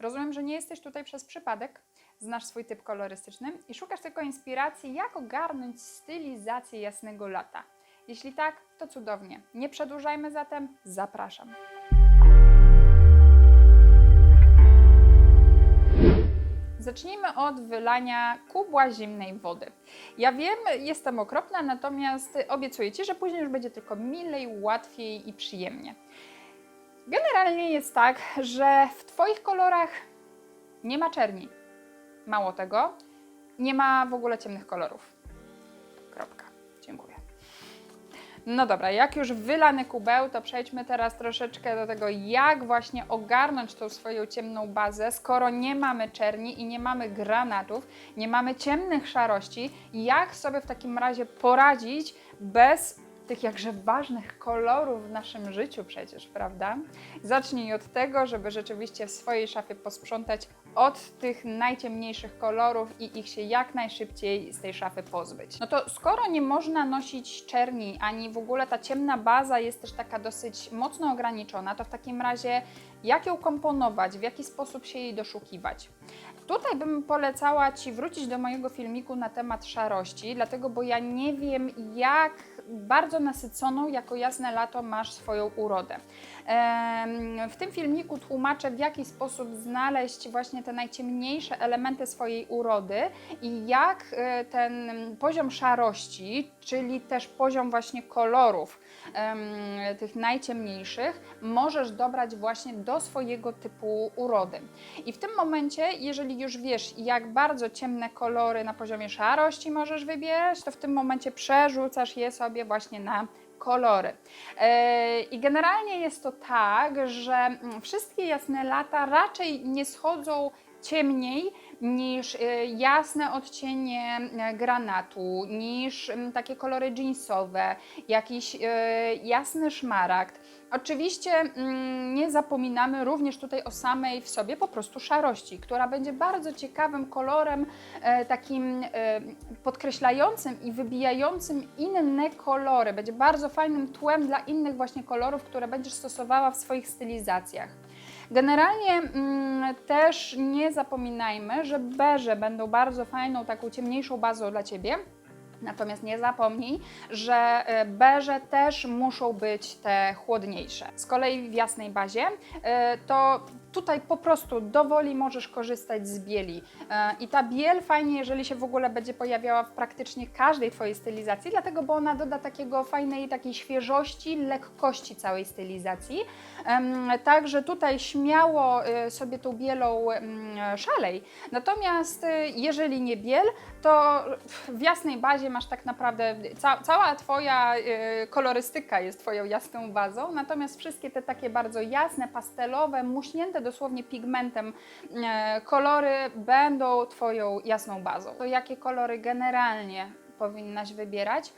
Rozumiem, że nie jesteś tutaj przez przypadek, znasz swój typ kolorystyczny i szukasz tylko inspiracji, jak ogarnąć stylizację jasnego lata. Jeśli tak, to cudownie. Nie przedłużajmy zatem, zapraszam. Zacznijmy od wylania kubła zimnej wody. Ja wiem, jestem okropna, natomiast obiecuję Ci, że później już będzie tylko milej, łatwiej i przyjemnie. Generalnie jest tak, że w Twoich kolorach nie ma czerni. Mało tego, nie ma w ogóle ciemnych kolorów. Kropka. Dziękuję. No dobra, jak już wylany kubeł, to przejdźmy teraz troszeczkę do tego, jak właśnie ogarnąć tą swoją ciemną bazę, skoro nie mamy czerni i nie mamy granatów, nie mamy ciemnych szarości, jak sobie w takim razie poradzić bez tych jakże ważnych kolorów w naszym życiu przecież, prawda? Zacznij od tego, żeby rzeczywiście w swojej szafie posprzątać od tych najciemniejszych kolorów i ich się jak najszybciej z tej szafy pozbyć. No to skoro nie można nosić czerni, ani w ogóle ta ciemna baza jest też taka dosyć mocno ograniczona, to w takim razie jak ją komponować, w jaki sposób się jej doszukiwać? Tutaj bym polecała Ci wrócić do mojego filmiku na temat szarości, dlatego bo ja nie wiem, jak bardzo nasyconą jako jasne lato masz swoją urodę. W tym filmiku tłumaczę, w jaki sposób znaleźć właśnie te najciemniejsze elementy swojej urody i jak e, ten poziom szarości, czyli też poziom właśnie kolorów tych najciemniejszych, możesz dobrać właśnie do swojego typu urody. I w tym momencie, jeżeli już wiesz, jak bardzo ciemne kolory na poziomie szarości możesz wybierać, to w tym momencie przerzucasz je sobie właśnie na kolory. E, I generalnie jest to tak, że mm, wszystkie jasne lata raczej nie schodzą ciemniej niż e, jasne odcienie e, granatu, niż takie kolory jeansowe, jakiś e, jasny szmaragd. Oczywiście nie zapominamy również tutaj o samej w sobie po prostu szarości, która będzie bardzo ciekawym kolorem, takim podkreślającym i wybijającym inne kolory. Będzie bardzo fajnym tłem dla innych właśnie kolorów, które będziesz stosowała w swoich stylizacjach. Generalnie mm, też nie zapominajmy, że beże będą bardzo fajną, taką ciemniejszą bazą dla Ciebie. Natomiast nie zapomnij, że e, beże też muszą być te chłodniejsze. Z kolei w jasnej bazie e, to tutaj po prostu dowoli możesz korzystać z bieli. E, I ta biel fajnie, jeżeli się w ogóle będzie pojawiała w praktycznie każdej Twojej stylizacji, dlatego, bo ona doda takiego fajnej takiej świeżości, lekkości całej stylizacji. Także tutaj śmiało e, sobie tą bielą szalej. Natomiast e, jeżeli nie biel, to w jasnej bazie masz tak naprawdę ca cała Twoja kolorystyka jest Twoją jasną bazą, natomiast wszystkie te takie bardzo jasne, pastelowe, muśnięte dosłownie pigmentem e, kolory będą Twoją jasną bazą. To jakie kolory generalnie powinnaś wybierać?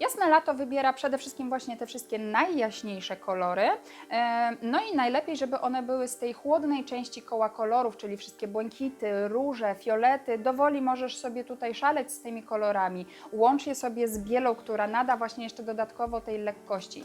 Jasne lato wybiera przede wszystkim właśnie te wszystkie najjaśniejsze kolory. No i najlepiej, żeby one były z tej chłodnej części koła kolorów, czyli wszystkie błękity, róże, fiolety. Dowoli możesz sobie tutaj szaleć z tymi kolorami. Łącz je sobie z bielą, która nada właśnie jeszcze dodatkowo tej lekkości.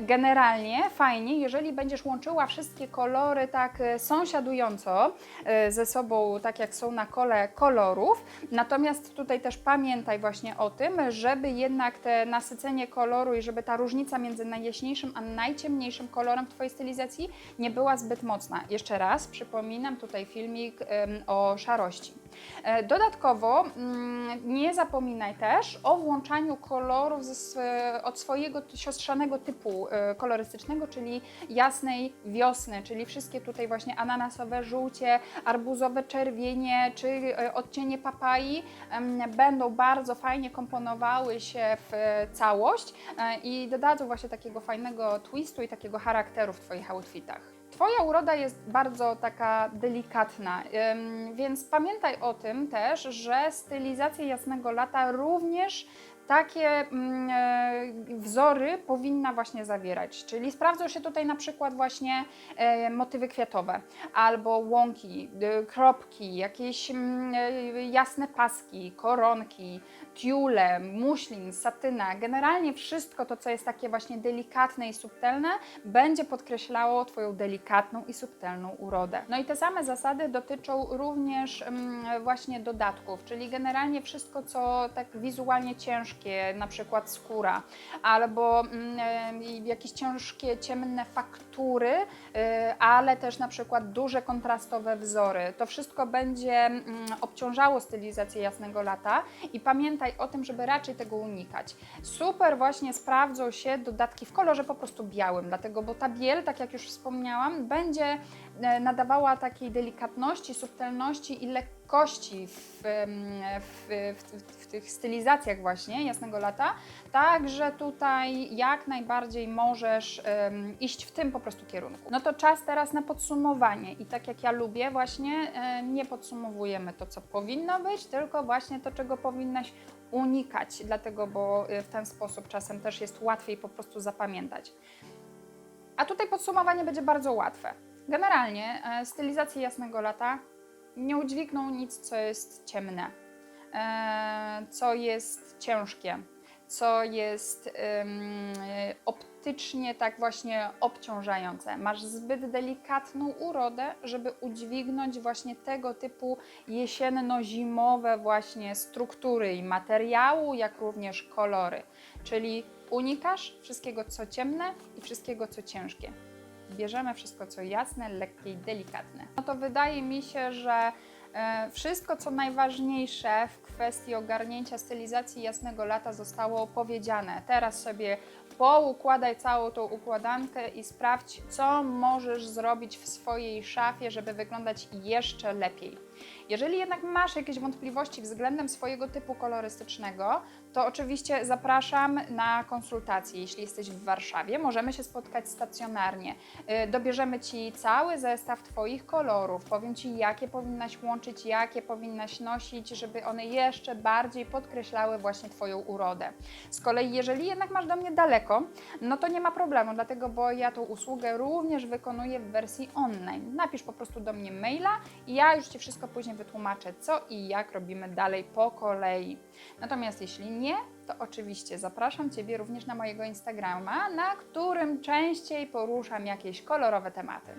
Generalnie fajnie, jeżeli będziesz łączyła wszystkie kolory tak e, sąsiadująco e, ze sobą, tak jak są na kole kolorów. Natomiast tutaj też pamiętaj właśnie o tym, żeby jednak te nasycenie koloru i żeby ta różnica między najjaśniejszym a najciemniejszym kolorem w Twojej stylizacji nie była zbyt mocna. Jeszcze raz przypominam tutaj filmik o szarości. E, Dodatkowo mm, nie zapominaj też o włączaniu kolorów ze, od swojego siostrzanego typu e, kolorystycznego, czyli jasnej wiosny, czyli wszystkie tutaj właśnie ananasowe żółcie, arbuzowe czerwienie czy e, odcienie papai będą bardzo fajnie komponowały się w całość i dodadzą właśnie takiego fajnego twistu i takiego charakteru w Twoich outfitach. Twoja uroda jest bardzo taka delikatna, więc pamiętaj o tym też, że stylizacja jasnego lata również takie mm, e, wzory powinna właśnie zawierać. Czyli sprawdzą się tutaj na przykład właśnie e, motywy kwiatowe, albo łąki, e, kropki, jakieś mm, jasne paski, koronki, tiule, muślin, satyna, generalnie wszystko to, co jest takie właśnie delikatne i subtelne, będzie podkreślało Twoją delikatną i subtelną urodę. No i te same zasady dotyczą również mm, właśnie dodatków, czyli generalnie wszystko, co tak wizualnie ciężkie, na przykład skóra, albo mm, e, jakieś ciężkie, ciemne faktury, y, ale też na przykład duże kontrastowe wzory. To wszystko będzie mm, obciążało stylizację jasnego lata i pamiętaj o tym, żeby raczej tego unikać. Super właśnie sprawdzą się dodatki w kolorze po prostu białym, dlatego, bo ta biel, tak jak już wspomniałam, będzie e, nadawała takiej delikatności, subtelności i lekkości w, w, w, w tych stylizacjach właśnie jasnego lata, także tutaj jak najbardziej możesz iść w tym po prostu kierunku. No to czas teraz na podsumowanie i tak jak ja lubię właśnie, e, nie podsumowujemy to, co powinno być, tylko właśnie to, czego powinnaś unikać, dlatego, bo e, w ten sposób czasem też jest łatwiej po prostu zapamiętać. A tutaj podsumowanie będzie bardzo łatwe. Generalnie e, stylizacje jasnego lata nie udźwigną nic, co jest ciemne, e, co jest ciężkie, co jest optycznie tak właśnie obciążające. Masz zbyt delikatną urodę, żeby udźwignąć właśnie tego typu jesienno-zimowe właśnie struktury i materiału, jak również kolory. Czyli unikasz wszystkiego, co ciemne i wszystkiego, co ciężkie bierzemy wszystko, co jasne, lekkie i delikatne. No to wydaje mi się, że e, wszystko, co najważniejsze w kwestii ogarnięcia stylizacji jasnego lata zostało powiedziane. Teraz sobie poukładaj całą tą układankę i sprawdź, co możesz zrobić w swojej szafie, żeby wyglądać jeszcze lepiej. Jeżeli jednak masz jakieś wątpliwości względem swojego typu kolorystycznego, to oczywiście zapraszam na konsultację. Jeśli jesteś w Warszawie, możemy się spotkać stacjonarnie. Y, Dobierzemy Ci cały zestaw Twoich kolorów, powiem Ci, jakie powinnaś łączyć, jakie powinnaś nosić, żeby one jeszcze bardziej podkreślały właśnie Twoją urodę. Z kolei, jeżeli jednak masz do mnie daleko, no to nie ma problemu, dlatego, bo ja tą usługę również wykonuję w wersji online. Napisz po prostu do mnie maila i ja już Ci wszystko później wytłumaczę, co i jak robimy dalej po kolei. Natomiast jeśli nie, to oczywiście zapraszam Ciebie również na mojego Instagrama, na którym częściej poruszam jakieś kolorowe tematy.